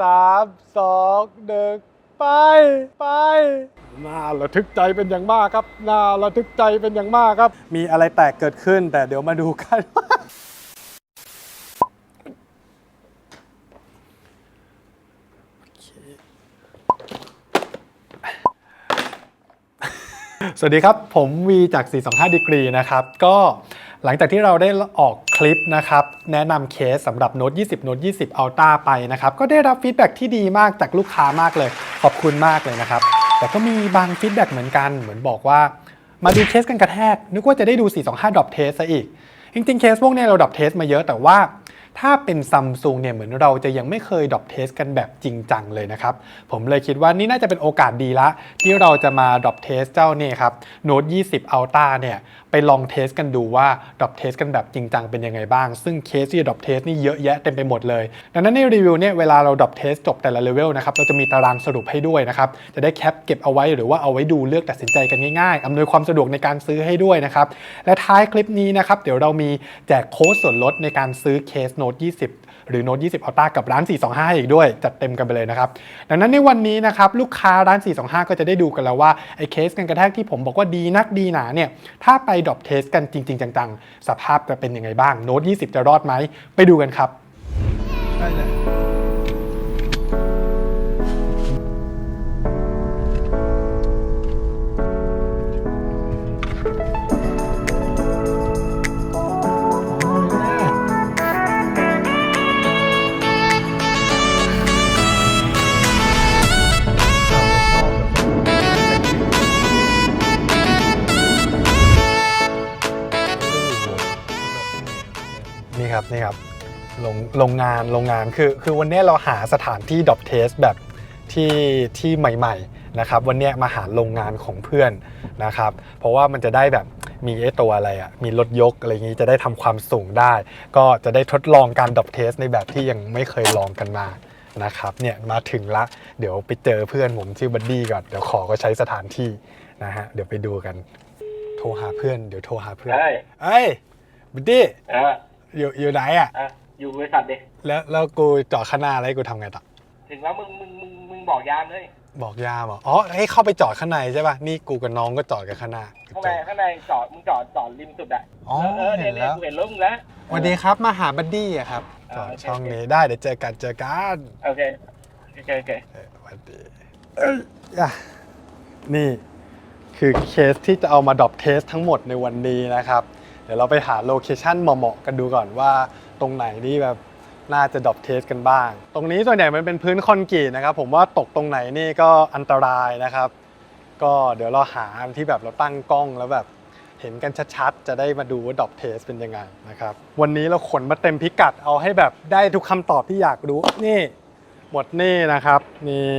สามสองหนึ่งไปไปน่าระทึกใจเป็นอย่างมากครับน่าระทึกใจเป็นอย่างมากครับ มีอะไรแตกเกิดขึ้น แต่เดี๋ยวมาดูกัน สวัสดีครับ ผมวีจาก 425 ดีกรีนะครับ ก็หลังจากที่เราได้ออก ลิปนะครับแนะนำเคสสำหรับ Note 20 Note 20 Ultra ไปนะครับก็ได้รับฟีดแบ็กที่ดีมากจากลูกค้ามากเลย ขอบคุณมากเลยนะครับ แต่ก็มีบางฟีดแบ็กเหมือนกันเหมือนบอกว่า มาดูเคสกันกระแทก นึกว่าจะได้ดู 425 Drop Test ซะอีก จริงๆ เคสพวกนี้เราดรอปเทสมาเยอะแต่ว่าถ้าเป็นซัมซุงเนี่ยเหมือนเราจะยังไม่เคยดรอปเทสกันแบบจริงจังเลยนะครับ ผมเลยคิดว่านี่น่าจะเป็นโอกาสดีละ ที่เราจะมาดรอปเทสเจ้านี่ครับ Note 20 Ultra เนี่ย ไปลองเทสกันดูว่าดรอปเทสกันแบบจริงจังเป็นยังไงบ้าง ซึ่งเคสที่ดรอปเทสนี่เยอะแยะเต็มไปหมดเลย ดังนั้นในรีวิวเนี่ยเวลาเราดรอปเทสจบแต่ละเลเวลนะครับเราจะมีตารางสรุปให้ด้วยนะครับจะได้แคปเก็บเอาไว้หรือว่าเอาไว้ดูเลือกตัดสินใจกันง่ายๆอำนวยความสะดวกในการซื้อให้ด้วยนะครับและท้ายคลิปนี้นะครับเดี๋ยวเรามีแจกโค้ดส่วนลดในการซื้อเคสโน้ต20 หรือ Note 20 Ultra กับร้าน 425 อีกด้วย จัดเต็มกันไปเลยนะครับ ดังนั้นในวันนี้นะครับลูกค้าร้าน 425 ก็จะได้ดูกันแล้วว่าไอ้เคสกันกระแทกที่ผมบอกว่าดีนักดีหนาเนี่ยถ้าไปดรอปเทสกันจริง ๆ จังๆ สภาพจะเป็นยังไงบ้าง Note 20 จะรอดไหมไปดูกันครับ นี่ครับนี่ครับโรงโรงงานโรงงานคือคือวันนี้เราหาสถานที่ดรอปเทสแบบที่ที่ใหม่ๆนะครับวันนี้มาหาโรงงานของเพื่อนนะครับเพราะว่ามันจะได้แบบมีไอ้ตัวอะไรอะ่ะมีรถยกอะไรอย่างนี้จะได้ทำความสูงได้ ก็จะได้ทดลองการดรอปเทสในแบบที่ยังไม่เคยลองกันมานะครับเนี่ยมาถึงละเดี๋ยวไปเจอเพื่อนผมชื่อบัดดี้ก่อนเดี๋ยวขอก็ใช้สถานที่นะฮะเดี๋ยวไปดูกัน โทรหาเพื่อนเดี๋ยวโทรหาเพื่อนเฮ้ยเอ้ยบัดดี้เอออยู่อยู่ไหนอะเอออยู่บริษัทดิแล้วแล้วกูจอดข้างหน้าแล้วให้กูทำไงต่อ ถึงแล้วมึงมึงมึงมึงบอกยามเลยบอกยามเหรออ๋อให้เข้าไปจอดข้างในใช่ป่ะ นี่กูกับน้องก็จอดกันข้างหน้าข้างในข้างในจอดมึงจอดจอดริมสุดอะอ๋อเออเห็เนี่ยนเนี่แล้ยวกูเห็นรถมึงแล้ว สวัสดีครับมาหาบัดดี้อะครับจอดโอเคช่องนี้ได้เดี๋ยวเจอกันเจอกันโอเคโอเคโอเคเอ้ยสวัสดีเอ้ยอะนี่คือเคสที่จะเอามาดรอปเทสทั้งหมดในวันนี้นะครับเดี๋ยวเราไปหาโลเคชั่นเหมาะๆกันดูก่อนว่าตรงไหนที่แบบน่าจะดรอปเทสกันบ้าง ตรงนี้ส่วนใหญ่มันเป็นพื้นคอนกรีตนะครับ ผมว่าตกตรงไหนนี่ก็อันตรายนะครับ ก็เดี๋ยวเราหาอันที่แบบเราตั้งกล้องแล้วแบบเห็นกันชัดๆ จะได้มาดูว่าดรอปเทสเป็นยังไงนะครับ วันนี้เราขนมาเต็มพิกัดเอาให้แบบได้ทุกคำตอบที่อยากรู้ นี่ หมดนี่นะครับ นี่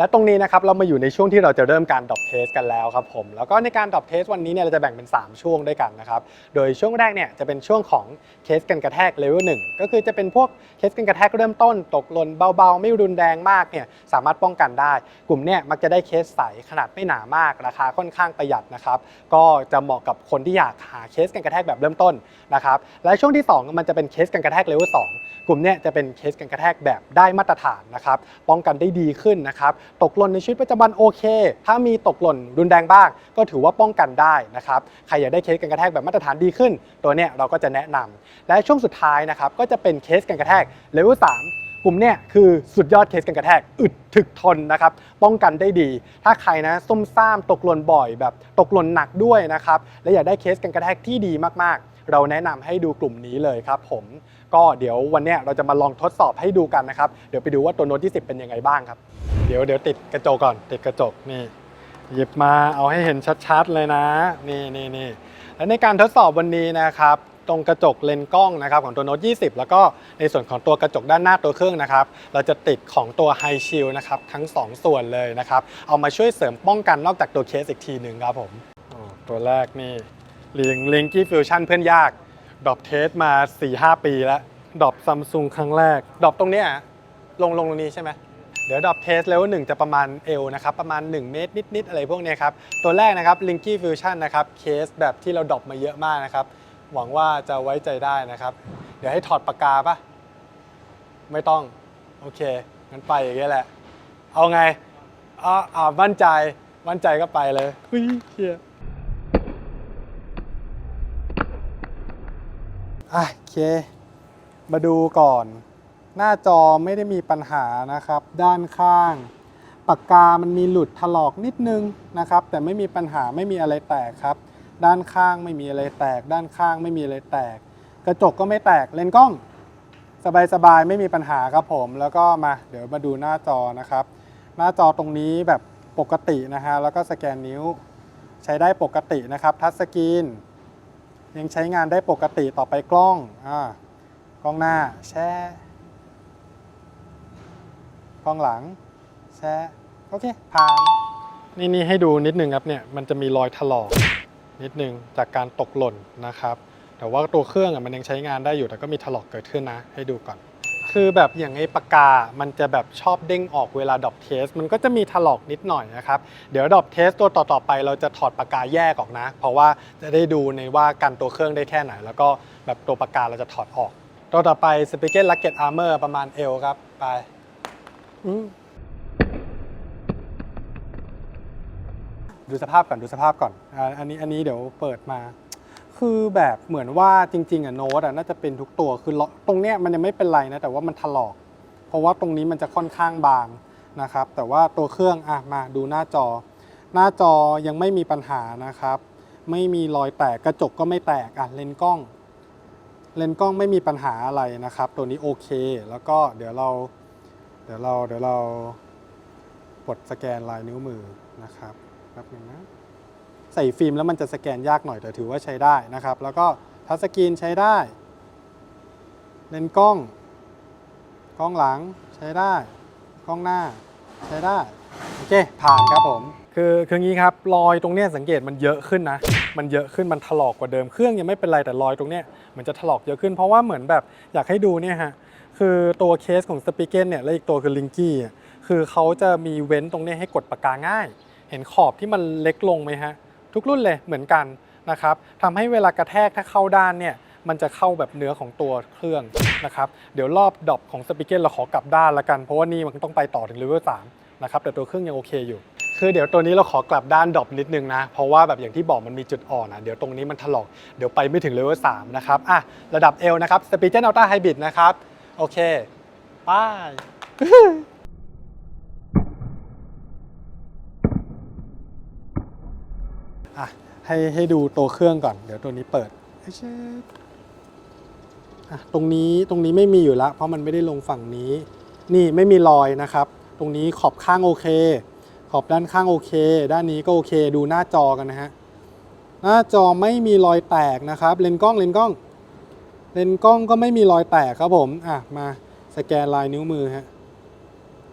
และตรงนี้นะครับเรามาอยู่ในช่วงที่เราจะเริ่มการดรอปเทสกันแล้วครับผมแล้วก็ในการดรอปเทสวันนี้เนี่ยเราจะแบ่งเป็น 3 ช่วงด้วยกันนะครับโดยช่วงแรกเนี่ยจะเป็นช่วงของเคสกันกระแทกเลเวลหนึ่งก็คือจะเป็นพวกเคสกันกระแทกเริ่มต้น ตกหล่นเบาๆ ไม่รุนแรงมากเนี่ยสามารถป้องกันได้ กลุ่มเนี่ยมักจะได้เคสใสขนาดไม่หนามากราคาค่อนข้างประหยัดนะครับก็จะเหมาะกับคนที่อยากหาเคสกันกระแทกแบบเริ่มต้นนะครับและช่วงที่สองมันจะเป็นเคสกันกระแทกเลเวลสองกลุ่มเนี้ยจะเป็นเคสกันกระแทกแบบได้มาตรฐานนะครับป้องกันได้ดีขึ้นนะครับตกหล่นในชีวิตประจำวันโอเค ถ้ามีตกหล่นรุนแรงบ้าง ก็ถือว่าป้องกันได้นะครับใครอยากได้เคสกันกระแทกแบบมาตรฐานดีขึ้น ตัวเนี้ยเราก็จะแนะนำและช่วงสุดท้ายนะครับก็จะเป็นเคสกันกระแทกเลเวล3กลุ่มเนี้ยคือสุดยอดเคสกันกระแทกอึดถึกทนนะครับป้องกันได้ดี ถ้าใครนะซุ่มซ่ามตกหล่นบ่อยแบบตกหล่นหนักด้วยนะครับและอยากได้เคสกันกระแทกที่ดีมากๆ เราแนะนำให้ดูกลุ่มนี้เลยครับผม ก็เดี๋ยววันนี้เราจะมาลองทดสอบให้ดูกันนะครับ เดี๋ยวไปดูว่าตัวโน้ตที่10เป็นยังไงบ้างครับ เดี๋ยวเดี๋ยวติดกระจกก่อน ติดกระจกนี่หยิบมาเอาให้เห็นชัดๆเลยนะ นี่นี่นี่และในการทดสอบวันนี้นะครับตรงกระจกเลนกล้องนะครับของตัวโน้ต20 แล้วก็ในส่วนของตัวกระจกด้านหน้าตัวเครื่องนะครับ เราจะติดของตัว High Shield นะครับทั้ง 2 ส่วนเลยนะครับ เอามาช่วยเสริมป้องกันนอกจากตัวเคสอีกทีหนึ่งครับผมตัวแรกนี่ลิงลิงกี้ฟิวชั่นเพื่อนยาก ดรอปเทสมา 4-5 ปีแล้วดรอปซัมซุงครั้งแรกดรอปตรงเนี้ยลงลงตรงนี้ใช่ไหมเดี๋ยวดรอปเทสเลเวลหนึ่งจะประมาณเอวนะครับ ประมาณ 1 เมตรนิด ๆ อะไรพวกนี้ครับ ตัวแรกนะครับ Linky Fusion นะครับ เคสแบบที่เราดรอปมาเยอะมากนะครับ หวังว่าจะไว้ใจได้นะครับ เดี๋ยวให้ถอดปากกาปะไม่ต้อง โอเค งั้นไปอย่างเงี้ยแหละ เอาไงอ่าอ่ามั่นใจ มั่นใจก็ไปเลยเฮ้ยเฮียอะ โอเค มาดูก่อน หน้าจอไม่ได้มีปัญหานะครับ ด้านข้าง ปากกามันมีหลุดถลอกนิดนึงนะครับ แต่ไม่มีปัญหาไม่มีอะไรแตกครับ ด้านข้างไม่มีอะไรแตก ด้านข้างไม่มีอะไรแตก กระจกก็ไม่แตกเลนส์กล้อง สบายๆไม่มีปัญหาครับผม แล้วก็มาเดี๋ยวมาดูหน้าจอนะครับ หน้าจอตรงนี้แบบปกตินะฮะแล้วก็สแกนนิ้วใช้ได้ปกตินะครับทัชสกรีน ยังใช้งานได้ปกติต่อไปกล้องอ่ากล้องหน้าแช่กล้องหลังแช่โอเคผ่านนี่นี่ให้ดูนิดนึงครับเนี่ยมันจะมีรอยถลอกนิดนึงจากการตกหล่นนะครับ แต่ว่าตัวเครื่องอะมันยังใช้งานได้อยู่แต่ก็มีถลอกเกิดขึ้นนะ ให้ดูก่อน คือแบบอย่างไอ้ปากกา มันจะแบบชอบเด้งออกเวลาดรอปเทส มันก็จะมีถลอกนิดหน่อยนะครับ เดี๋ยวดรอปเทสตัวต่อๆไปเราจะถอดปากกาแยกออกนะ เพราะว่าจะได้ดูในว่ากันตัวเครื่องได้แค่ไหน แล้วก็แบบตัวปากกาเราจะถอดออก ตัวต่อไป s p i g e t Luggage Armor ประมาณเอวครับ ไปดูสภาพก่อนดูสภาพก่อน อันนี้อันนี้เดี๋ยวเปิดมา คือแบบเหมือนว่าจริงๆอะโน้ตอะน่าจะเป็นทุกตัวคือลาะตรงเนี้ยมันยังไม่เป็นไรนะแต่ว่ามันถลอก เพราะว่าตรงนี้มันจะค่อนข้างบางนะครับ แต่ว่าตัวเครื่องอะมาดูหน้าจอ หน้าจอยังไม่มีปัญหานะครับ ไม่มีรอยแตกกระจกก็ไม่แตกอะเลนกล้อง เลนกล้องไม่มีปัญหาอะไรนะครับ ตัวนี้โอเค แล้วก็เดี๋ยวเรา เดี๋ยวเราเดี๋ยวเรากดสแกนลายนิ้วมือนะครับแป๊บนึงนะ ใส่ฟิล์มแล้วมันจะสแกนยากหน่อยแต่ถือว่าใช้ได้นะครับ แล้วก็ทัชสกรีนใช้ได้ เลนส์กล้อง กล้องหลังใช้ได้ กล้องหน้าใช้ได้ โอเค ผ่านครับผม คือคืองี้ครับ รอยตรงเนี้ยสังเกตมันเยอะขึ้นนะ มันเยอะขึ้นมันถลอกกว่าเดิม เครื่องยังไม่เป็นไรแต่รอยตรงเนี้ยมันจะถลอกเยอะขึ้น เพราะว่าเหมือนแบบอยากให้ดูเนี่ยฮะ คือตัวเคสของสปิเกนเนี่ยและอีกตัวคือลิงกี้คือเขาจะมีเว้นตรงเนี้ยให้กดปากกาง่าย เห็นขอบที่มันเล็กลงไหมฮะ ทุกรุ่นเลยเหมือนกันนะครับทำให้เวลากระแทกถ้าเข้าด้านเนี่ยมันจะเข้าแบบเนื้อของตัวเครื่องนะครับ เดี๋ยวรอบดอปของสปิเกนเราขอกลับด้านละกัน เพราะว่านี่มันต้องไปต่อถึงเลเวลสามนะครับแต่ตัวเครื่องยังโอเคอยู่ คือเดี๋ยวตัวนี้เราขอกลับด้านดรอปนิดนึงนะ เพราะว่าแบบอย่างที่บอกมันมีจุดอ่อนอะเดี๋ยวตรงนี้มันถลอกเดี๋ยวไปไม่ถึงเลเวลสามนะครับอะระดับ L นะครับสปีเจนอัลต้าไฮบริดนะครับ โอเค ไปาย อะให้ให้ดูตัวเครื่องก่อน เดี๋ยวตัวนี้เปิดเช็ดอะตรงนี้ตรงนี้ไม่มีอยู่แล้วเพราะมันไม่ได้ลงฝั่งนี้ นี่ไม่มีรอยนะครับ ตรงนี้ขอบข้างโอเค ขอบด้านข้างโอเค ด้านนี้ก็โอเค ดูหน้าจอกันนะฮะหน้าจอไม่มีรอยแตกนะครับ เลนกล้องเลนกล้อง เลนกล้องก็ไม่มีรอยแตกครับผมอะมาสแกนลายนิ้วมือฮะ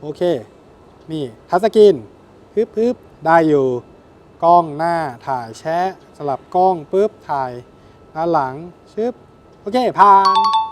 โอเค นี่ทัชสกรีนปึ๊บปึ๊บได้อยู่ กล้องหน้าถ่ายแชะสลับกล้องปุ๊บถ่ายด้านหลังชึบโอเคผ่าน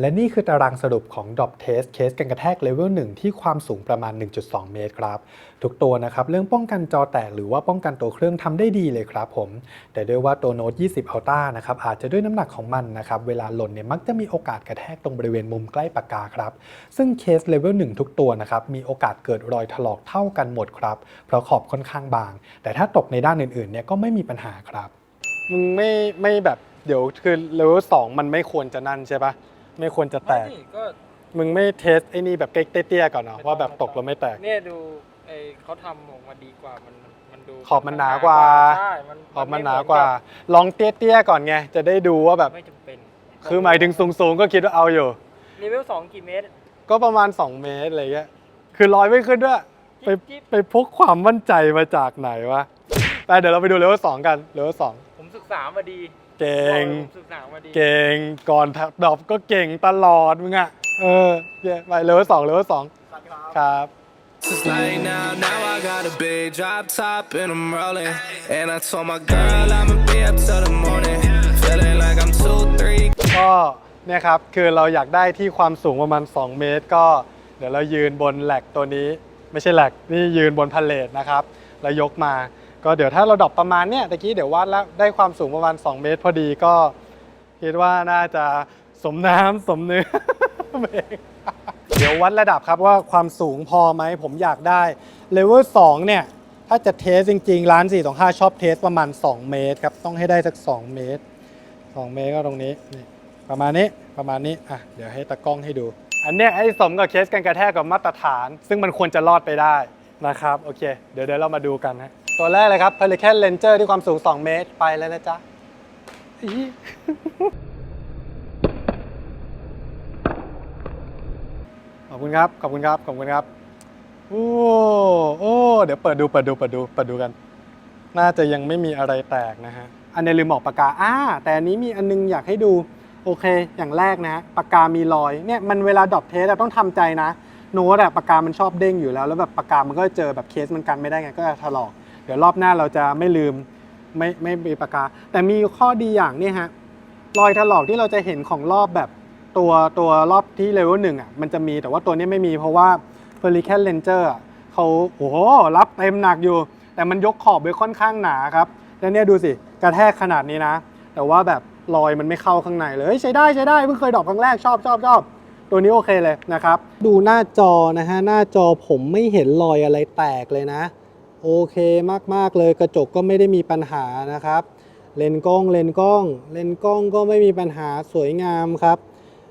และนี่คือตารางสรุปของ Drop Test เคสกันกระแทกเลเวล1ที่ความสูงประมาณ 1.2 เมตรครับ ทุกตัวนะครับ เรื่องป้องกันจอแตกหรือว่าป้องกันตัวเครื่องทำได้ดีเลยครับผม แต่ด้วยว่าตัว Note 20 Ultra นะครับ อาจจะด้วยน้ำหนักของมันนะครับ เวลาหล่นเนี่ยมักจะมีโอกาสกระแทกตรงบริเวณมุมใกล้ปากกาครับ ซึ่งเคสเลเวล1ทุกตัวนะครับ มีโอกาสเกิดรอยถลอกเท่ากันหมดครับ เพราะขอบค่อนข้างบาง แต่ถ้าตกในด้านอื่นๆเนี่ยก็ไม่มีปัญหาครับมึงไม่ไม่แบบเดี๋ยวคือเลเวลสองมันไม่ควรจะนั่นใช่ปะ ไม่ควรจะแตกไม่นี่ก็มึงไม่เทสไอ้นี่แบบเก๊กเตี้ยๆก่อนเนาะว่าแบบตกแล้วไม่แตก เนี่ยดูไอเขาทำออกมาดีกว่ามันมันดูขอบมันหนากว่า ใช่มันขอบมันไหนากว่า ลองเตี้ยๆก่อนไง จะได้ดูว่าแบบ ไม่จำเป็นคือหมายถึงสูงๆก็คิดว่าเอาอยู่ เลเวลสองกี่เมตร ก็ประมาณ 2 เมตรอะไรเงี้ย คือลอยไม่ขึ้นด้วย ไปจิ๊บจิ๊บไปพกความมั่นใจมาจากไหนวะไปเดี๋ยวเราไปดูเลเวลสองกันเลเวลสองผมศึกษามาดี เก่งผมศึกษามาดีเก่ง ก่อนดรอปก็เก่งตลอดมึงอะเออเย้ไปเลเวลสองเลเวลสองครับ It's like now, now I got a big drop top and I'm rolling. And I told my girl I'ma be up till the morning. Feeling like I'm two, three. ก็เนี่ยครับ คือเราอยากได้ที่ความสูงประมาณ 2 เมตร ก็เดี๋ยวเรายืนบนแหลกตัวนี้ ไม่ใช่แหลกนี่ยืนบนพาเลทนะครับ แล้วยกมา ก็เดี๋ยวถ้าเราดรอปประมาณเนี้ยตะกี้เดี๋ยววัดแล้วได้ความสูงประมาณ 2 เมตรพอดีก็คิดว่าน่าจะสมน้ำสมเนื้อ เดี๋ยววัดระดับครับว่าความสูงพอไหมผมอยากได้เลเวล2เนี่ย ถ้าจะเทสจริงๆ ร้าน 425 ชอบเทสประมาณ 2 เมตรครับ ต้องให้ได้สัก 2 เมตร 2 เมตรก็ตรงนี้นี่ประมาณนี้ประมาณนี้อะเดี๋ยวให้ตากล้องให้ดู อันเนี้ยให้สมกับเคสกันกระแทกกับมาตรฐาน ซึ่งมันควรจะรอดไปได้นะครับโอเค เดี๋ยวเดี๋ยวเรามาดูกันนะ ตัวแรกเลยครับ Pelican Ranger ที่ความสูง 2 เมตรไปแล้วนะจ๊ะขอบคุณครับ ขอบคุณครับ ขอบคุณครับ โอ้ โอ้ เดี๋ยวเปิดดู เปิดดู เปิดดู เปิดดูกัน น่าจะยังไม่มีอะไรแตกนะฮะ อันนี้ลืมบอกปากกา อ่า แต่อันนี้มีอันนึงอยากให้ดู โอเค อย่างแรกนะฮะ ปากกามีรอย เนี่ย มันเวลาดรอปเทสอะต้องทำใจนะ โน้ตอะปากกามันชอบเด้งอยู่แล้ว แล้วแบบปากกามันก็เจอแบบเคสมันกันไม่ได้ไง ก็จะถลอก ดี๋ยวรอบหน้าเราจะไม่ลืมไม่ไม่มีปากกา แต่มีข้อดีอย่างนี่ฮะรอยถลอกที่เราจะเห็นของรอบแบบตัวตัวรอบที่เลเวลหนึ่งอะมันจะมีแต่ว่าตัวนี้ไม่มีเพราะว่า p e r i c a n Ranger อะเขาโอ้โหรับเต็มหนักอยู่ แต่มันยกขอบไปค่อนข้างหนาครับแล้วเนี่ยดูสิกระแทกขนาดนี้นะ แต่ว่าแบบรอยมันไม่เข้าข้างในเลยเฮ้ยใช้ได้ใช้ได้เพิ่งเคยดอกครั้งแรกชอบชอบชอบตัวนี้โอเคเลยนะครับ ดูหน้าจอนะฮะหน้าจอผมไม่เห็นรอยอะไรแตกเลยนะ โอเคมากๆเลยกระจกก็ไม่ได้มีปัญหานะครับ เลนส์กล้องเลนส์กล้อง เลนส์กล้องก็ไม่มีปัญหาสวยงามครับ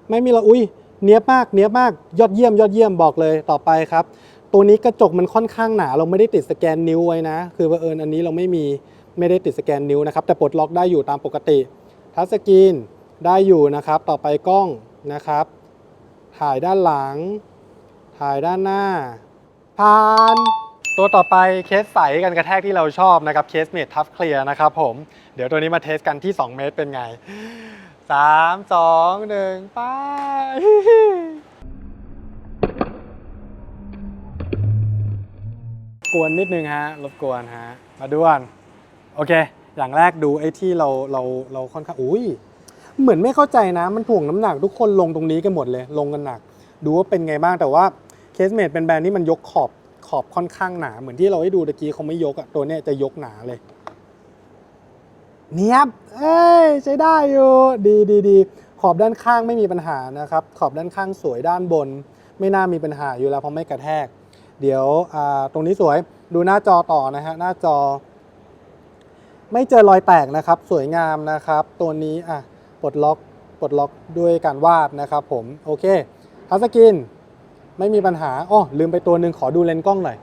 ไม่มีละอุ้ยเนี้ยบมากเนี้ยบมากยอดเยี่ยมยอดเยี่ยมบอกเลยต่อไปครับ ตัวนี้กระจกมันค่อนข้างหนาเราไม่ได้ติดสแกนนิ้วไว้นะ คือบังเอิญอันนี้เราไม่มีไม่ได้ติดสแกนนิ้วนะครับแต่ปลดล็อกได้อยู่ตามปกติทัชสกรีนได้อยู่นะครับ ต่อไปกล้องนะครับ ถ่ายด้านหลัง ถ่ายด้านหน้าผ่าน ตัวต่อไปเคสใสกันกระแทกที่เราชอบนะครับเคสเมดทัฟเคลียร์นะครับผม เดี๋ยวตัวนี้มาเทสกันที่ 2 เมตรเป็นไง 3 2 1 ไปกวนนิดนึงฮะรบกวนฮะ มาดูกันโอเค อย่างแรกดูไอ้ที่เราเราเราค่อนข้างอุ้ยเหมือนไม่เข้าใจนะ มันถ่วงน้ำหนักทุกคนลงตรงนี้กันหมดเลย ลงกันหนัก ดูว่าเป็นไงบ้างแต่ว่าเคสเมดเป็นแบรนด์ที่มันยกขอบ ขอบค่อนข้างหนา เหมือนที่เราให้ดูตะกี้เขาไม่ยกอะตัวเนี้ยจะยกหนาเลย เนียบเอ้ยใช้ได้อยู่ดีดีดีขอบด้านข้างไม่มีปัญหานะครับ ขอบด้านข้างสวยด้านบน ไม่น่ามีปัญหาอยู่แล้วเพราะไม่กระแทก เดี๋ยวตรงนี้สวยดูหน้าจอต่อนะฮะหน้าจอ ไม่เจอรอยแตกนะครับ สวยงามนะครับ ตัวนี้อะปลดล็อกปลดล็อกด้วยการวาดนะครับผม โอเคทัชสกรีน ไม่มีปัญหาอ้อลืมไปตัวหนึ่งขอดูเลนส์กล้องหน่อย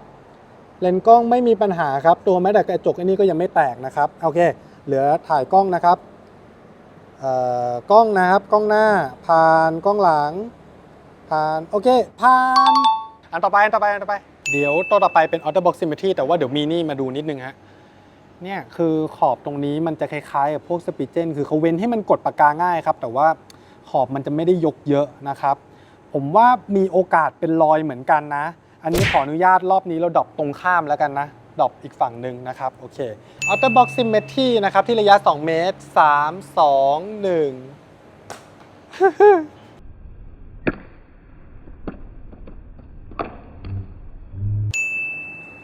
เลนส์กล้องไม่มีปัญหาครับ ตัวแม้แต่กระจกอันนี้ก็ยังไม่แตกนะครับ โอเค เหลือถ่ายกล้องนะครับเอ่อกล้องนะครับ กล้องหน้า ผ่าน กล้องหลัง ผ่าน โอเค ผ่าน อันต่อไป อันต่อไป อันต่อไป เดี๋ยวตัวต่อไปเป็น Auto Box Symmetry แต่ว่าเดี๋ยวมีนี่มาดูนิดนึงฮะ เนี่ยคือขอบตรงนี้มันจะคล้ายๆกับพวกสปิเจน คือเขาเว้นให้มันกดปากกาง่ายครับ แต่ว่าขอบมันจะไม่ได้ยกเยอะนะครับ ผมว่ามีโอกาสเป็นรอยเหมือนกันนะ อันนี้ขออนุญาตรอบนี้เราดรอปตรงข้ามแล้วกันนะดรอปอีกฝั่งหนึ่งนะครับ โอเค Outer Box Symmetry นะครับ ที่ระยะ 2 เมตร 3 2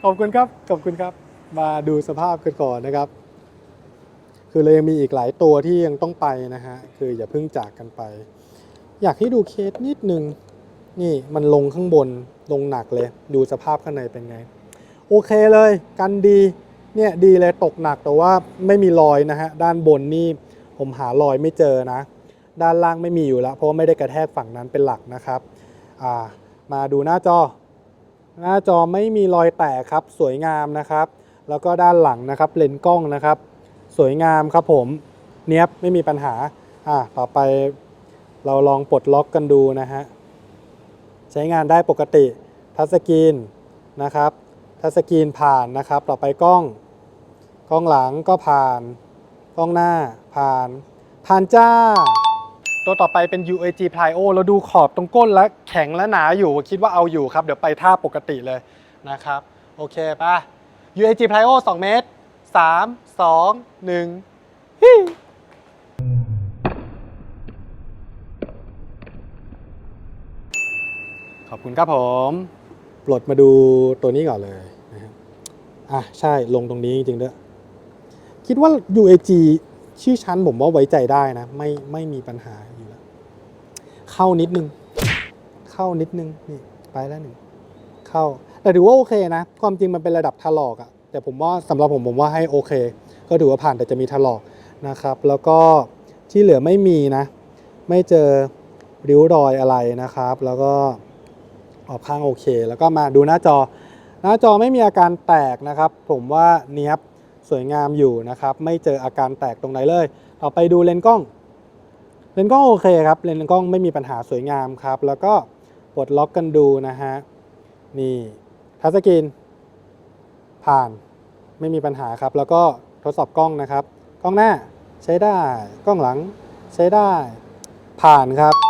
1ขอบคุณครับ ขอบคุณครับ มาดูสภาพกันก่อนนะครับ คือเรายังมีอีกหลายตัวที่ยังต้องไปนะฮะ คืออย่าเพิ่งจากกันไป อยากให้ดูเคสนิดนึง นี่มันลงข้างบนลงหนักเลย ดูสภาพข้างในเป็นไง โอเคเลยกันดี เนี่ยดีเลยตกหนักแต่ว่าไม่มีรอยนะฮะ ด้านบนนี่ผมหารอยไม่เจอนะ ด้านล่างไม่มีอยู่แล้ว เพราะว่าไม่ได้กระแทกฝั่งนั้นเป็นหลักนะครับอ่ามาดูหน้าจอ หน้าจอไม่มีรอยแตกครับ สวยงามนะครับ แล้วก็ด้านหลังนะครับเลนส์กล้องนะครับ สวยงามครับผมเนี้ยบไม่มีปัญหาอ่าต่อไป เราลองปลดล็อกกันดูนะฮะ ใช้งานได้ปกติ ทัชสกรีนนะครับ ทัชสกรีนผ่านนะครับ ต่อไปกล้อง กล้องหลังก็ผ่าน กล้องหน้าผ่าน ผ่านจ้า ตัวต่อไปเป็น UAG Plio เราดูขอบตรงก้นแล้วแข็งและหนาอยู่ คิดว่าเอาอยู่ครับ เดี๋ยวไปท่าปกติเลยนะครับ โอเคป่ะ UAG Plio 2 เมตร 3 2 1ฮิ ขอบคุณครับผมปลดมาดูตัวนี้ก่อนเลยนะครับอะใช่ลงตรงนี้จริงๆด้วยคิดว่า UAG ชื่อชั้นผมว่าไว้ใจได้นะ ไม่ไม่มีปัญหาอยู่แล้ว เข้านิดนึง เข้านิดนึง นี่ ไปแล้วหนึ่ง เข้า แต่ถือว่าโอเคนะ ความจริงมันเป็นระดับถลอกอะแต่ผมว่าสำหรับผมผมว่าให้โอเค ก็ถือว่าผ่านแต่จะมีถลอกนะครับ แล้วก็ที่เหลือไม่มีนะ ไม่เจอริ้วรอยอะไรนะครับ แล้วก็ ออกข้างโอเค แล้วก็มาดูหน้าจอ หน้าจอไม่มีอาการแตกนะครับ ผมว่าเนี้ยบสวยงามอยู่นะครับ ไม่เจออาการแตกตรงไหนเลย ต่อไปดูเลนส์กล้อง เลนส์กล้องโอเคครับ เลนส์กล้องไม่มีปัญหาสวยงามครับ แล้วก็ปลดล็อกกันดูนะฮะ นี่ทัชสกรีนผ่านไม่มีปัญหาครับ แล้วก็ทดสอบกล้องนะครับ กล้องหน้าใช้ได้ กล้องหลังใช้ได้ ผ่านครับ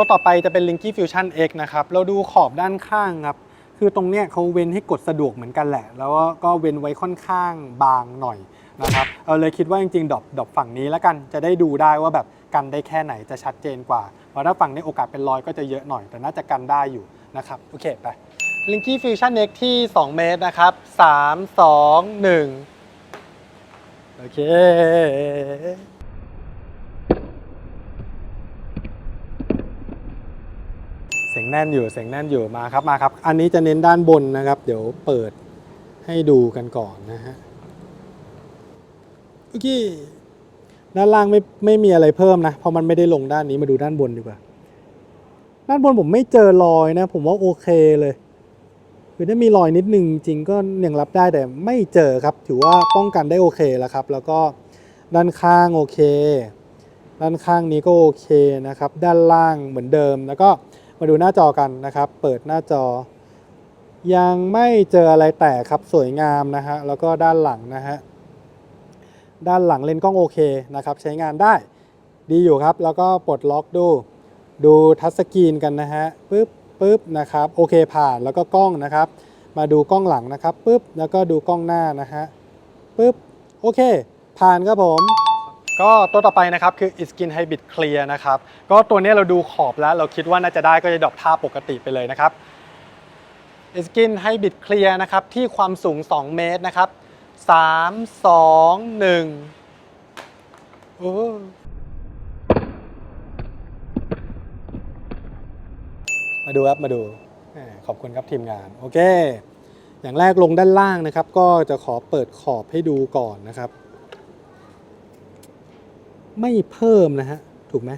ตัวต่อไปจะเป็น Linky Fusion X นะครับ เราดูขอบด้านข้างครับ คือตรงเนี้ยเขาเว้นให้กดสะดวกเหมือนกันแหละ แล้วก็เว้นไว้ค่อนข้างบางหน่อยนะครับเราเลยคิดว่าจริงๆ ดอกดอกฝั่งนี้แล้วกัน จะได้ดูได้ว่าแบบกันได้แค่ไหนจะชัดเจนกว่า เพราะถ้าฝั่งนี้โอกาสเป็นรอยก็จะเยอะหน่อย แต่น่าจะกันได้อยู่นะครับ โอเคไป Linky Fusion X ที่ 2 เมตรนะครับ 3 2 1 โอเค เสียง แน่นอยู่เสียงแน่นอยู่มาครับมาครับ อันนี้จะเน้นด้านบนนะครับ เดี๋ยวเปิดให้ดูกันก่อนนะฮะโอเคด้านล่างไม่ไม่มีอะไรเพิ่มนะเพราะมันไม่ได้ลงด้านนี้มาดูด้านบนดีกว่า ด้านบนผมไม่เจอรอยนะ ผมว่าโอเคเลยคือถ้ามีรอยนิดนึงจริงก็ยังรับได้แต่ไม่เจอครับ ถือว่าป้องกันได้โอเคแล้วครับ แล้วก็ด้านข้างโอเค ด้านข้างนี้ก็โอเคนะครับ ด้านล่างเหมือนเดิมแล้วก็ มาดูหน้าจอกันนะครับ เปิดหน้าจอ ยังไม่เจออะไรแตกครับสวยงามนะฮะแล้วก็ด้านหลังนะฮะด้านหลังเลนส์กล้องโอเคนะครับ ใช้งานได้ดีอยู่ครับ แล้วก็ปลดล็อกดู ดูทัชสกรีนกันนะฮะปึ๊บปึ๊บนะครับโอเคผ่านแล้วก็กล้องนะครับ มาดูกล้องหลังนะครับปึ๊บแล้วก็ดูกล้องหน้านะฮะปึ๊บโอเค ผ่านครับผม ก็ตัวต่อไปนะครับคือ Skin Hybrid Clear นะครับก็ตัวนี้เราดูขอบแล้วเราคิดว่าน่าจะได้ก็จะดรอปท่าปกติไปเลยนะครับ Skin Hybrid Clear นะครับที่ความสูง 2 เมตรนะครับ 3 2 1โอ้มาดูครับมาดูขอบคุณครับทีมงานโอเค อย่างแรกลงด้านล่างนะครับ ก็จะขอเปิดขอบให้ดูก่อนนะครับ ไม่เพิ่มนะฮะถูกไหม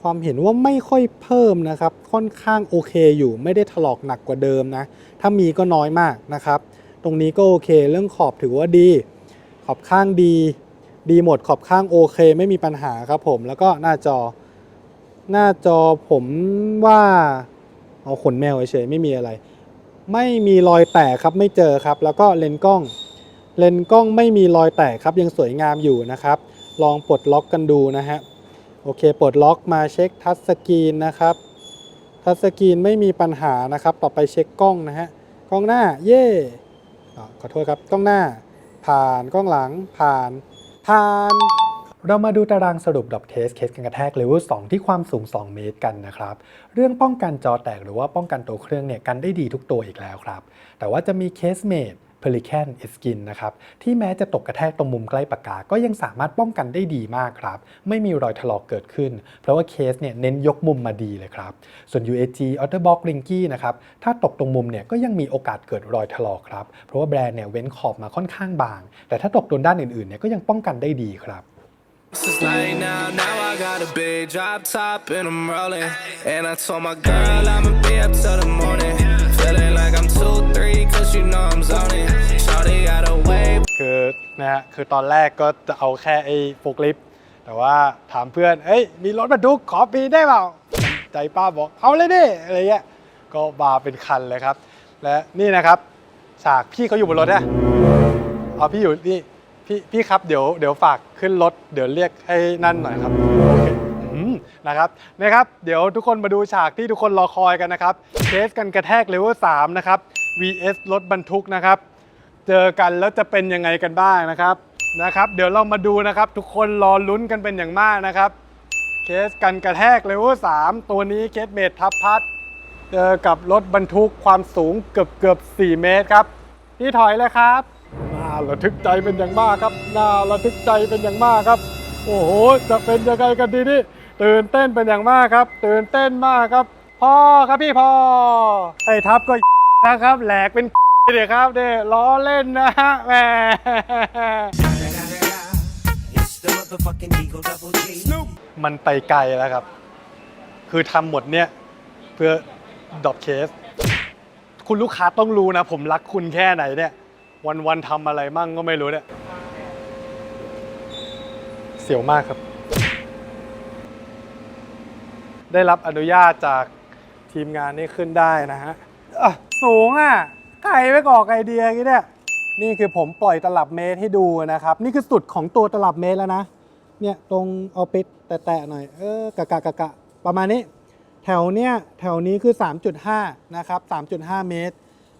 ความเห็นว่าไม่ค่อยเพิ่มนะครับ ค่อนข้างโอเคอยู่ไม่ได้ถลอกหนักกว่าเดิมนะ ถ้ามีก็น้อยมากนะครับ ตรงนี้ก็โอเคเรื่องขอบถือว่าดี ขอบข้างดี ดีหมดขอบข้างโอเค ไม่มีปัญหาครับผมแล้วก็หน้าจอ หน้าจอผมว่าเอาขนแมวเฉยๆไม่มีอะไร ไม่มีรอยแตกครับไม่เจอครับ แล้วก็เลนส์กล้อง เลนส์กล้องไม่มีรอยแตกครับยังสวยงามอยู่นะครับ ลองปลดล็อกกันดูนะฮะโอเคปลดล็อกมาเช็คทัชสกรีนนะครับทัชสกรีนไม่มีปัญหานะครับ ต่อไปเช็คกล้องนะฮะกล้องหน้าเย่ขอโทษครับกล้องหน้า ผ่านกล้องหลังผ่านผ่านเรามาดูตารางสรุปดอกเทสเคสกันกระแทกเลเวล2ที่ความสูง 2 เมตรกันนะครับ เรื่องป้องกันจอแตกหรือว่าป้องกันตัวเครื่องเนี่ยกันได้ดีทุกตัวอีกแล้วครับ แต่ว่าจะมีเคสเมด Pelican Skin นะครับที่แม้จะตกกระแทกตรงมุมใกล้ปากกา ก็ยังสามารถป้องกันได้ดีมากครับ ไม่มีรอยถลอกเกิดขึ้น เพราะว่าเคสเนี่ยเน้นยกมุมมาดีเลยครับ ส่วน UAG Otterbox Rinky นะครับถ้าตกตรงมุมเนี่ยก็ยังมีโอกาสเกิดรอยถลอกครับ เพราะว่าแบรนด์เนี่ยเว้นขอบมาค่อนข้างบาง แต่ถ้าตกโดนด้านอื่นๆเนี่ยก็ยังป้องกันได้ดีครับ It's late now, now I got a big drop top and I'm rolling. And I told my girl I'ma be up till the morning. Feeling like I'm 2 3, cause you know I'm zoning. Shawty got a way. คือนะฮะคือตอนแรกก็จะเอาแค่ไอ้โฟกลิฟต์แต่ว่าถามเพื่อน เอ้ย มีรถบรรทุกขอปีได้เปล่า ใจป้าบอกเอาเลยดิอะไรเงี้ยก็มาเป็นคันเลยครับ และนี่นะครับฉากพี่เขาอยู่บนรถนะเอาพี่อยู่นี่พี่พี่ครับเดี๋ยวเดี๋ยวฝากขึ้นรถเดี๋ยวเรียกให้นั่นหน่อยครับโอเคอืมนะครับนะครับ เดี๋ยวทุกคนมาดูฉากที่ทุกคนรอคอยกันนะครับเคสกันกระแทกเลเวล3นะครับ vs รถบรรทุกนะครับ เจอกันแล้วจะเป็นยังไงกันบ้างนะครับนะครับ เดี๋ยวเรามาดูนะครับ ทุกคนรอลุ้นกันเป็นอย่างมากนะครับ เคสกันกระแทกเลเวล3ตัวนี้เคสเมดทับพัดเจอกับรถบรรทุกความสูงเกือบเกือบ4เมตรครับพี่ถอยเลยครับน่าระทึกใจเป็นอย่างมากครับน่าระทึกใจเป็นอย่างมากครับ โอ้โหจะเป็นยังไงกันดีนี่ตื่นเต้นเป็นอย่างมากครับ ตื่นเต้นมากครับพพ่อครับพี่พ่อไอ้ทับก็ นะครับแหลกเป็นเดี๋ยวครับเด้ล้อเล่นนะฮะแหม It's the motherfucking Eagle Double G. มันไปไกลแล้วครับ คือทำหมดเนี่ยเพื่อดรอปเคส คุณลูกค้าต้องรู้นะ ผมรักคุณแค่ไหนเนี่ย วันๆทำอะไรมั่งก็ไม่รู้เนี่ย เสียวมากครับ ได้รับอนุญาตจากทีมงานนี่ขึ้นได้นะฮะ อะสูงอะใครไปกอกไอเดียกี้เนี่ยนี่คือผมปล่อยตลับเมตรให้ดูนะครับ นี่คือสุดของตัวตลับเมตรแล้วนะ เนี่ยตรงเอาไปแตะๆหน่อยเออกะกะกะกะประมาณนี้ แถวเนี้ยแถวนี้คือ 3.5 นะครับ 3.5 เมตร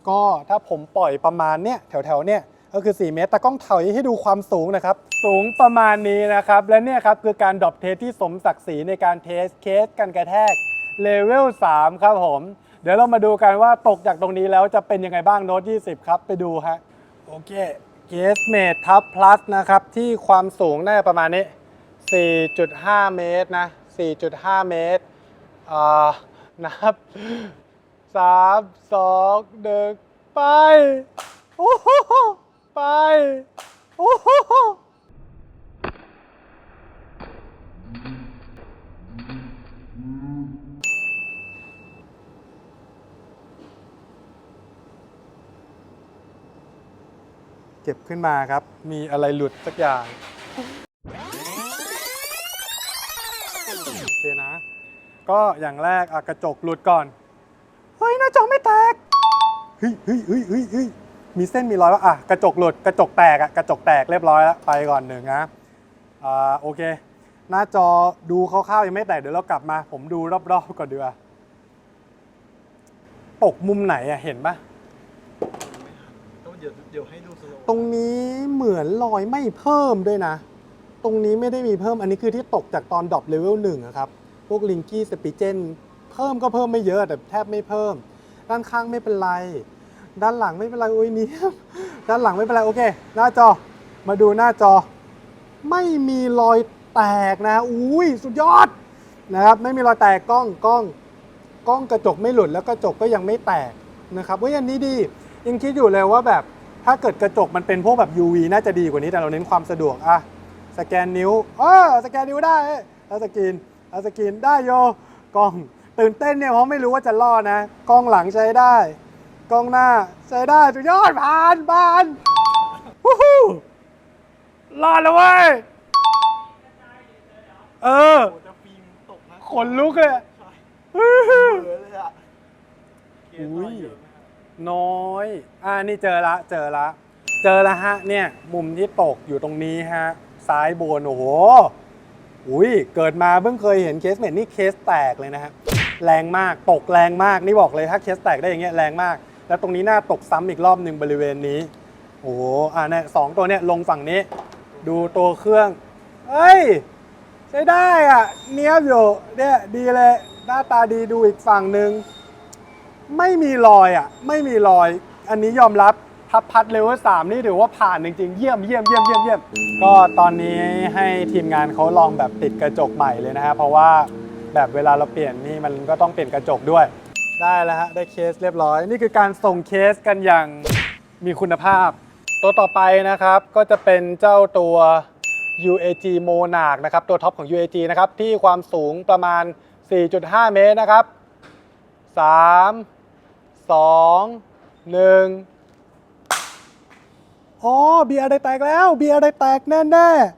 ก็ถ้าผมปล่อยประมาณเนี้ยแถวแถวๆเนี้ยก็คือ 4 เมตร แตากล้องถอยให้ดูความสูงนะครับ สูงประมาณนี้นะครับ และเนี่ยครับคือการดรอปเทสที่สมศักดิ์ศรีในการเทสเคสกันกระแทกเลเวล3ครับผม เดี๋ยวเรามาดูกันว่าตกจากตรงนี้แล้วจะเป็นยังไงบ้างโน้ต20 ครับ ไปดูฮะโอเคเกสเมททับพลัสนะครับ ที่ความสูงน่าจะประมาณนี้ 4.5 เมตรนะ 4.5 เมตรอ่านับ 3 2 1 ไป โอ้โหไป โอ้โห เก็บขึ้นมาครับ มีอะไรหลุดสักอย่าง โอเคนะ ก็อย่างแรกอะกระจกหลุดก่อน เฮ้ย หน้าจอไม่แตก เฮ้ยเฮ้ยเฮ้ยเฮ้ยเฮ้ยมีเส้นมีรอยว่าอะกระจกหลุดกระจกแตกอะกระจกแตกเรียบร้อยแล้วไปก่อนหนึ่งนะอ่าโอเค หน้าจอดูคร่าวๆยังไม่แตกเดี๋ยวเรากลับมา ผมดูรอบๆก่อนดีกว่าตกมุมไหนอะเห็นปะ ดี๋ยวเดี๋ยวให้ดูสโลตรงนี้เหมือนรอยไม่เพิ่มด้วยนะ ตรงนี้ไม่ได้มีเพิ่มอันนี้คือที่ตกจากตอนดรอปเลเวลหนึ่งครับ พวกลิงกี้สปิเจนเพิ่มก็เพิ่มไม่เยอะแต่แทบไม่เพิ่ม ด้านข้างไม่เป็นไร ด้านหลังไม่เป็นไรโอ้ยนี้ด้านหลังไม่เป็นไรโอเค หน้าจอมาดูหน้าจอ ไม่มีรอยแตกนะอุ้ยสุดยอดนะครับไม่มีรอยแตกกล้องกล้องกล้องกระจกไม่หลุดแล้วกระจกก็ยังไม่แตกนะครับเฮ้ยอันนี้ดียังคิดอยู่เลยว่าแบบ ถ้าเกิดกระจกมันเป็นพวกแบบ UV น่าจะดีกว่านี้แต่เราเน้นความสะดวกอะสแกนนิ้วเออสแกนนิ้วได้เอ้ยแล้วสกรีนแล้วสกรีนได้โยกล้องตื่นเต้นเนี่ยเพราะไม่รู้ว่าจะรอดนะกล้องหลังใช้ได้ กล้องหน้าใช้ได้สุดยอดผ่านผ่านวู้ฮู้รอดแล้วเว้ยเออจะฟิล์มตกนะขนลุกเลยอะเออเลยอะเคสรอย น้อย อ่านี่เจอละเจอละ เจอละฮะเนี่ยมุมที่ตกอยู่ตรงนี้ฮะซ้ายบนโอ้โหอุ้ยเกิดมาเพิ่งเคยเห็นเคสเมดนี่เคสแตกเลยนะฮะแรงมากตกแรงมากนี่บอกเลยถ้าเคสแตกได้อย่างเงี้ยแรงมาก แล้วตรงนี้หน้าตกซ้ำอีกรอบหนึ่งบริเวณนี้ โอ้โหอ่าเนี่ยสองตัวเนี่ยลงฝั่งนี้ ดูตัวเครื่องเอ้ยใช้ได้อะเนี้ยบอยู่เนี่ยดีเลยหน้าตาดีดูอีกฝั่งหนึ่ง ไม่มีรอยอะ ไม่มีรอย อันนี้ยอมรับพับพัดเลเวลสามนี่ถือว่าผ่านจริงๆ เยี่ยมเยี่ยมเยี่ยมเยี่ยมเยี่ยมก็ตอนนี้ให้ทีมงานเขาลองแบบติดกระจกใหม่เลยนะฮะเพราะว่าแบบเวลาเราเปลี่ยนนี่มันก็ต้องเปลี่ยนกระจกด้วย ได้แล้วฮะได้เคสเรียบร้อย นี่คือการส่งเคสกันอย่างมีคุณภาพ ตัวต่อไปนะครับก็จะเป็นเจ้าตัว UAG Monarch นะครับตัวท็อปของ UAG นะครับที่ความสูงประมาณ 4.5 เมตรนะครับ3 2 1อ๋อเบียร์ได้แตกแล้ว เบียร์ได้แตกแน่ๆ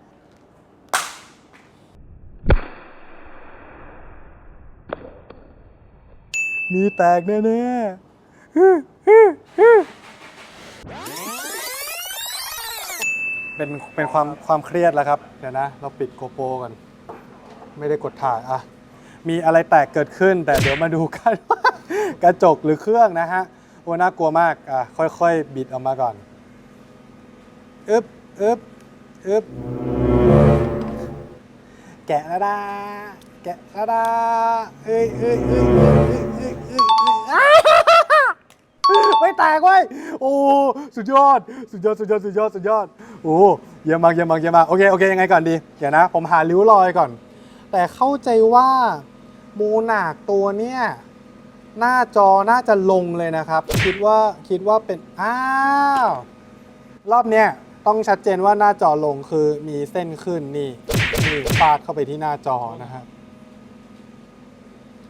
มีแตกแน่ๆเป็นเป็นความความเครียดแล้วครับ เดี๋ยวนะ เราปิดโกโปรก่อน ไม่ได้กดถ่ายอะ มีอะไรแตกเกิดขึ้น แต่เดี๋ยวมาดูกันว่า กระจกหรือเครื่องนะฮะโอ้น่ากลัวมากอะค่อยๆ บิดออกมาก่อนอึ๊บอึ๊บอึ๊บแกะแล้วดาแกะแล้วดาเอ้ยเอ้ยเอ้ยเอ้ยเอ้ยเอ้ยเอยไม่แตกเว้ยโอ้สุดยอด สุดยอด สุดยอด สุดยอด สุดยอด โอ้เยี่ยมมากเยี่ยมมากเยี่ยมมากโอเค โอเค ยังไงก่อนดี เดี๋ยวนะ ผมหาริ้วรอยก่อน แต่เข้าใจว่าโมนาคตัวเนี้ย หน้าจอน่าจะลงเลยนะครับ คิดว่าคิดว่าเป็น อ้าว รอบเนี้ยต้องชัดเจนว่าหน้าจอลงคือมีเส้นขึ้นนี่นี่ฟาดเข้าไปที่หน้าจอนะครับ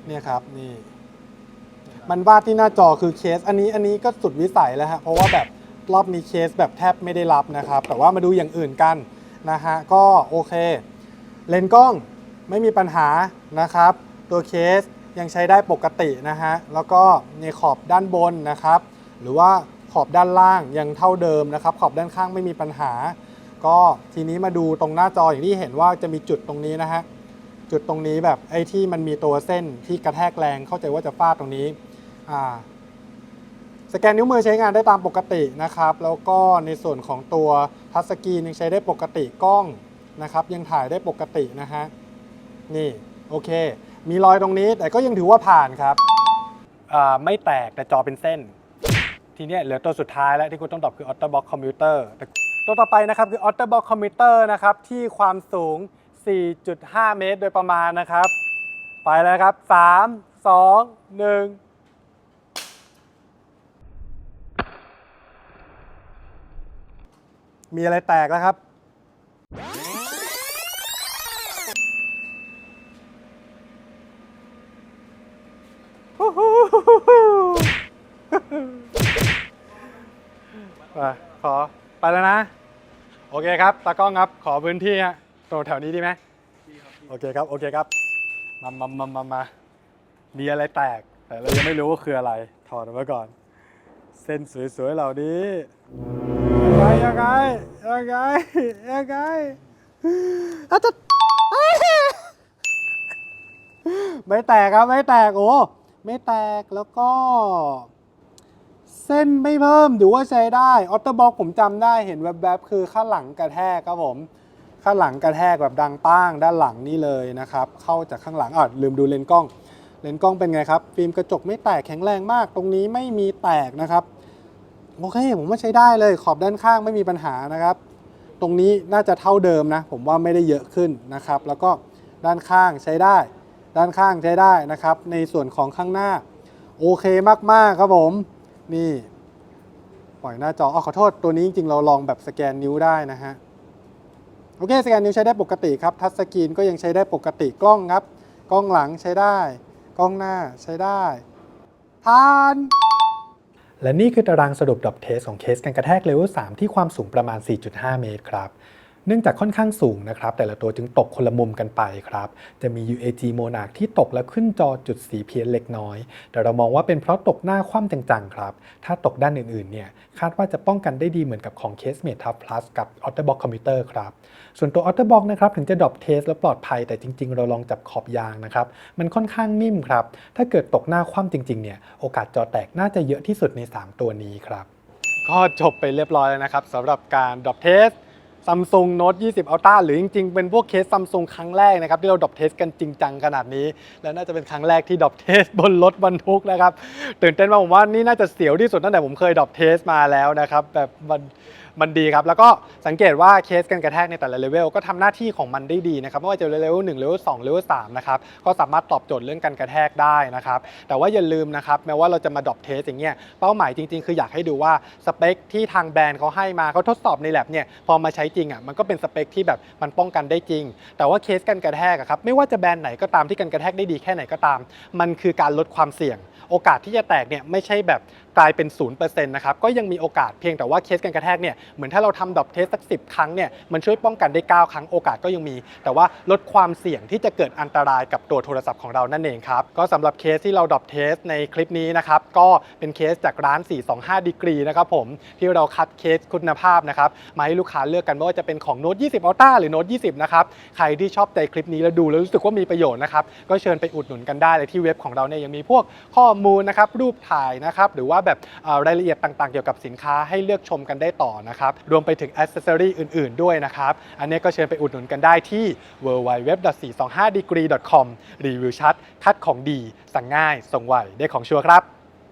เนี่ยครับนี่ มันวาดที่หน้าจอคือเคส อันนี้อันนี้ก็สุดวิสัยแล้วฮะเพราะว่าแบบรอบนี้เคสแบบแทบไม่ได้รับนะครับ แต่ว่ามาดูอย่างอื่นกันนะฮะก็โอเค เลนส์กล้องไม่มีปัญหานะครับ ตัวเคส ยังใช้ได้ปกตินะฮะ แล้วก็ในขอบด้านบนนะครับ หรือว่าขอบด้านล่างยังเท่าเดิมนะครับ ขอบด้านข้างไม่มีปัญหา ก็ทีนี้มาดูตรงหน้าจออย่างที่เห็นว่าจะมีจุดตรงนี้นะฮะ จุดตรงนี้แบบไอ้ที่มันมีตัวเส้นที่กระแทกแรงเข้าใจว่าจะฟาดตรงนี้อ่าสแกนนิ้วมือใช้งานได้ตามปกตินะครับ แล้วก็ในส่วนของตัวทัชสกรีนยังใช้ได้ปกติกล้องนะครับ ยังถ่ายได้ปกตินะฮะ นี่โอเค มีรอยตรงนี้แต่ก็ยังถือว่าผ่านครับอ่าไม่แตกแต่จอเป็นเส้น ทีเนี้ยเหลือตัวสุดท้ายแล้วที่คุณต้องตอบคือ OtterBox Commuter แต่ตัวต่อไปนะครับคือ OtterBox Commuter นะครับที่ความสูง 4.5 เมตร โดยประมาณนะครับ ไปแล้วครับ 3 2 1มีอะไรแตกแล้วครับ ไปแล้วนะ โอเคครับตากล้องครับขอพื้นที่ฮะตรงแถวนี้ดีไหมโอเคครับ โอเคครับ มามามามามามีอะไรแตก แต่เรายังไม่รู้ว่าคืออะไร ถอดออกมาก่อน เส้นสวยๆเหล่านี้ยังไงยังไงยังไงยังไงอาจจะไม่แตกครับ ไม่แตกโอ้ไม่แตกแล้วก็ เส้นไม่เพิ่มถือว่าใช้ได้ออโต้บ็อกผมจำได้เห็นแวบๆคือข้างหลังกระแทกครับผมข้างหลังกระแทกแบบดังป้างด้านหลังนี่เลยนะครับ เข้าจากข้างหลังอะลืมดูเลนส์กล้อง เลนส์กล้องเป็นไงครับ ฟิล์มกระจกไม่แตกแข็งแรงมาก ตรงนี้ไม่มีแตกนะครับโอเคผมว่าใช้ได้เลยขอบด้านข้างไม่มีปัญหานะครับ ตรงนี้น่าจะเท่าเดิมนะ ผมว่าไม่ได้เยอะขึ้นนะครับ แล้วก็ด้านข้างใช้ได้ ด้านข้างใช้ได้นะครับ ในส่วนของข้างหน้า โอเคมากๆครับผม นี่ปล่อยหน้าจออ๋อขอโทษตัวนี้จริงๆเราลองแบบสแกนนิ้วได้นะฮะโอเคสแกนนิ้วใช้ได้ปกติครับทัชสกรีนก็ยังใช้ได้ปกติกล้องครับ กล้องหลังใช้ได้ กล้องหน้าใช้ได้ผ่านและนี่คือตารางสรุปดรอปเทสของเคสการกระแทกเลเวล3ที่ความสูงประมาณ 4.5 เมตรครับ เนื่องจากค่อนข้างสูงนะครับ แต่ละตัวจึงตกคนละมุมกันไปครับ จะมี UAG Monarch ที่ตกและขึ้นจอจุดสีเพี้ยนเล็กน้อย แต่เรามองว่าเป็นเพราะตกหน้าคว่ำจังๆครับ ถ้าตกด้านอื่นๆเนี่ยคาดว่าจะป้องกันได้ดีเหมือนกับของ Case Mate Tough Plus กับ OtterBox Commuter ครับ ส่วนตัว OtterBox นะครับถึงจะดรอปเทสและปลอดภัย แต่จริง ๆ เราลองจับขอบยางนะครับมันค่อนข้างนิ่มครับถ้าเกิดตกหน้าคว่ำจริงๆเนี่ยโอกาสจอแตกน่าจะเยอะที่สุดใน 3 ตัวนี้ครับก็จบไปเรียบร้อยแล้วนะครับสำหรับการดรอปเทส Samsung Note 20 Ultra หรือจริงๆ เป็นพวกเคส Samsung ครั้งแรกนะครับ ที่เราดรอปเทสกันจริงจังขนาดนี้ และน่าจะเป็นครั้งแรกที่ดรอปเทสบนรถบรรทุกนะครับ ตื่นเต้นมากผมว่านี่น่าจะเสียวที่สุดตั้งแต่ผมเคยดรอปเทสมาแล้วนะครับแบบมัน มันดีครับ แล้วก็สังเกตว่าเคสกันกระแทกในแต่ละเลเวลก็ทำหน้าที่ของมันได้ดีนะครับไม่ว่าจะเลเวล1เลเวล2เลเวล3นะครับก็สามารถตอบโจทย์เรื่องการกระแทกได้นะครับ แต่ว่าอย่าลืมนะครับแม้ว่าเราจะมาดรอปเทสอย่างเงี้ยเป้าหมายจริง ๆ คืออยากให้ดูว่าสเปคที่ทางแบรนด์เขาให้มาเขาทดสอบในแลบเนี่ยพอมาใช้จริงอะมันก็เป็นสเปคที่แบบมันป้องกันได้จริง แต่ว่าเคสกันกระแทกครับไม่ว่าจะแบรนด์ไหนก็ตามที่กันกระแทกได้ดีแค่ไหนก็ตาม มันคือการลดความเสี่ยง โอกาสที่จะแตกเนี่ยไม่ใช่แบบ กลายเป็น0%นะครับก็ยังมีโอกาสเพียงแต่ว่าเคสกันกระแทกเนี่ยเหมือนถ้าเราทำดอปเทสสัก10 ครั้งเนี่ยมันช่วยป้องกันได้ 9 ครั้งโอกาสก็ยังมี แต่ว่าลดความเสี่ยงที่จะเกิดอันตรายกับตัวโทรศัพท์ของเรานั่นเองครับก็สำหรับเคสที่เราดอปเทสในคลิปนี้นะครับก็เป็นเคสจากร้าน 425ดีกรีนะครับผมที่เราคัดเคสคุณภาพนะครับมาให้ลูกค้าเลือกกันไม่ว่าจะเป็นของ Note 20 Ultra หรือ Note 20 นะครับ ใครที่ชอบใจคลิปนี้แล้วดูแล้วรู้สึกว่ามีประโยชน์นะครับ ก็เชิญไปอุดหนุนกันได้เลยที่เว็บของเราเนี่ยยังมีพวกข้อมูลนะครับ รูปถ่ายนะครับ หรือว่าแบบรายละเอียดต่างๆ เกี่ยวกับสินค้าให้เลือกชมกันได้ต่อนะครับ รวมไปถึงอ c เซสซอรีอื่นๆ ด้วยนะครับ อันนี้ก็เชิญไปอุดหนุนกันได้ที่ www.425degree.com รีวิวชัด คัดของดี สั่งง่าย ส่งไวได้ของชัวร์ครับ